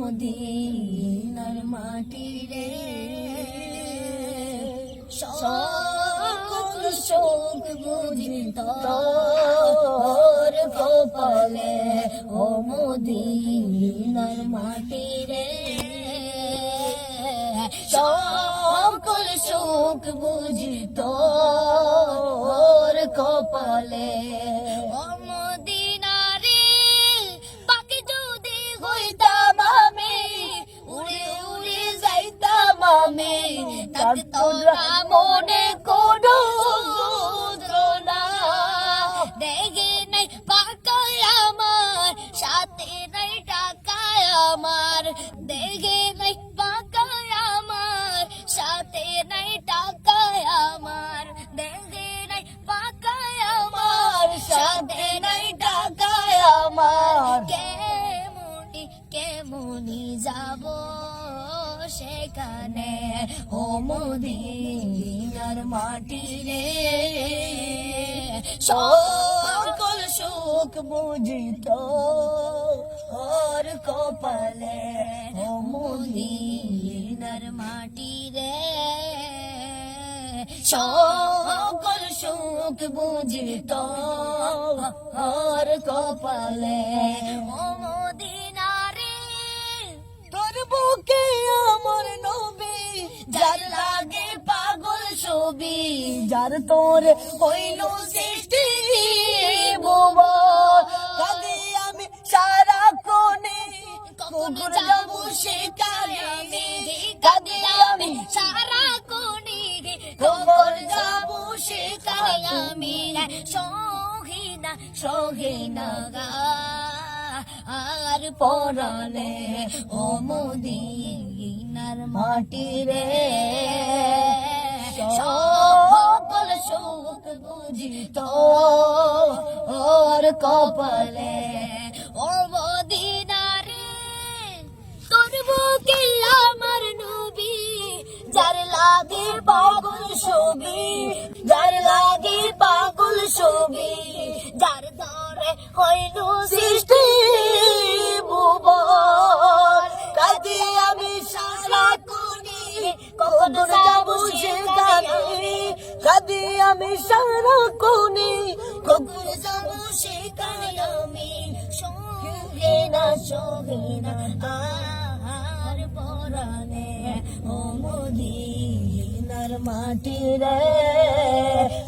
মদিনার মাটি রে সকল শোক বুঝি তোর কপালে, ও মদিনার মাটি রে সকল শোক বুঝি তোর কপালে, ও আমি তাতে তোরা মনে কোনো যন্ত্রণা। দেখে নাই পাকায় আমার সাথে নাই টাকায় আমার। দেখে নাই পাকায় আমার সাথে নাই টাকায় আমার। দেখে নাই পাকায় আমার। সাথে নাই টাকায় আমার। কেমনি কেমনি যাব? সেখানে ও মদিনার মাটি রে সকল সুখ বুঝিত ওর কপালে ও মদিনার মাটি রে সকল সুখ বুঝিত ওর কপালে ও ছবি, যার তোর হইল সৃষ্টি ভুবন কাঁদি আমি সারা কোণে কখন যাব সেখানে। আমি কাঁদি আমি সারা কোণে কখন যাব সেখানে। আমি সহিনা সহিনা গা। আর পরালে ও মদিনার মাটি রে। কপালে। ও মদিনারে তোর বুকে আমার নবী, যার লাগে পাগল ছবি, যার লাগে পাগল ছবি, যার ধরে হইল সৃষ্টি ভুবন। কাজে আমি সারা কোনি কখন যাব সেখানে কাজে আমি সারা কোনি কখন যাব সেখানে আমি সঙ্গে না সঙ্গে না আর পরানে ও মদিনার মাটি রে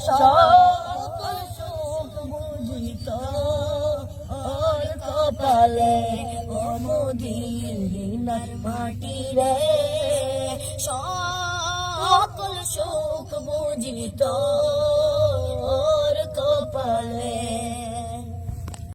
সকল সুখ বুঝিত ওর কপালে, ও মদিনার মাটি রে সকল সুখ বুঝিত